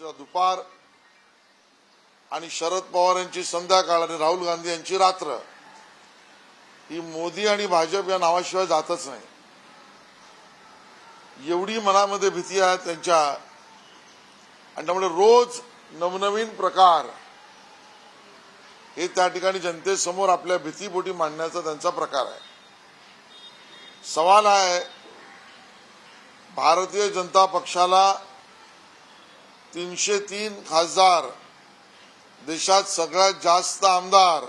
यांचा दुपार आणि शरद पवार यांची संध्याकाळ आणि राहुल गांधी यांची रात्र ही मोदी आणि भाजप या नावाशिवाय जातच नाही. एवढी मनामध्ये भीती आहे त्यांच्या. आणि त्यामुळे रोज नवनवीन प्रकार हे त्या ठिकाणी जनतेसमोर आपल्या भीतीपोटी मांडण्याचा त्यांचा प्रकार आहे. सवाल आहे भारतीय जनता पक्षाला तीनशे तीन खासदार देशात सगळ्यात जास्त आमदार.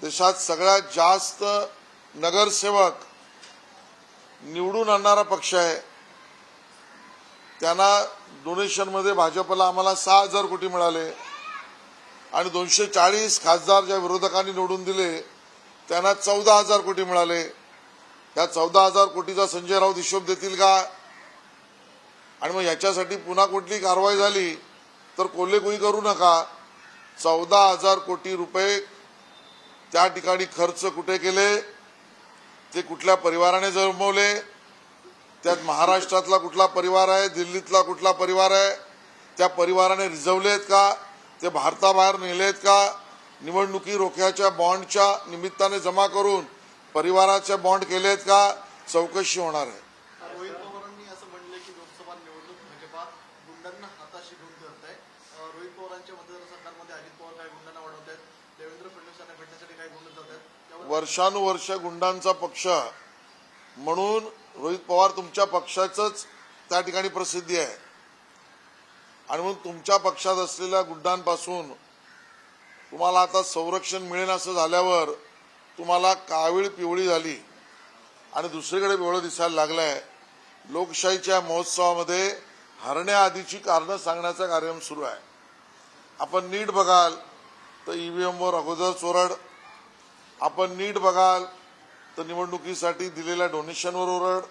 देशात सगळ्यात जास्त नगरसेवक निवडून आणणारा पक्ष आहे. त्यांना डोनेशनमध्ये भाजपला आम्हाला सहा हजार कोटी मिळाले. आणि दोनशे चाळीस खासदार ज्या विरोधकांनी निवडून दिले त्यांना चौदा हजार कोटी मिळाले. या चौदा हजार कोटीचा संजय राऊत हिशोब देतील का? आणि मग याच्यासाठी पुन्हा कुठली कारवाई झाली तर कोल्हेकुई करू नका. चौदा हजार कोटी रुपये त्या ठिकाणी खर्च कुठे केले? ते कुठल्या परिवाराने जमवले त्यात महाराष्ट्रातला कुठला परिवार आहे? दिल्लीतला कुठला परिवार आहे? त्या परिवाराने रिझवलेत का? ते भारताबाहेर नेलेत का? निवडणुकी रोख्याच्या बॉन्डच्या निमित्ताने जमा करून परिवाराचे बॉन्ड केलेत का? चौकशी होणार आहे रोहित पवारांनी असं म्हणलं की लोकसभा निवडणूक भाजपा गुंडांना हाताशी घेऊन करत आहे रोहित पवारांच्या मतदारसंघामध्ये अजित पवार काही गुंडांना वाढवत आहेत देवेंद्र फडणवीस यांना भेटण्यासाठी काही गुंड जात आहेत वर्षानुवर्ष गुंडांचा पक्ष म्हणून रोहित पवार तुमच्या पक्षाचंच त्या ठिकाणी प्रसिद्धी आहे. आणि म्हणून तुमच्या पक्षात असलेल्या गुंडांपासून तुम्हाला आता संरक्षण मिळेल असं झाल्यावर तुम्हाला कावीळ पिवळी झाली. आणि दुसरीकडे पिवळं दिसायला लागलंय. लोकशाहीच्या महोत्सवामध्ये हरण्याआधीची कारणं सांगण्याचा कार्यक्रम सुरू आहे. आपण नीट बघाल तर ईव्हीएमवर अगोदर चोरड. आपण नीट बघाल तर निवडणुकीसाठी दिलेल्या डोनेशनवर ओरड.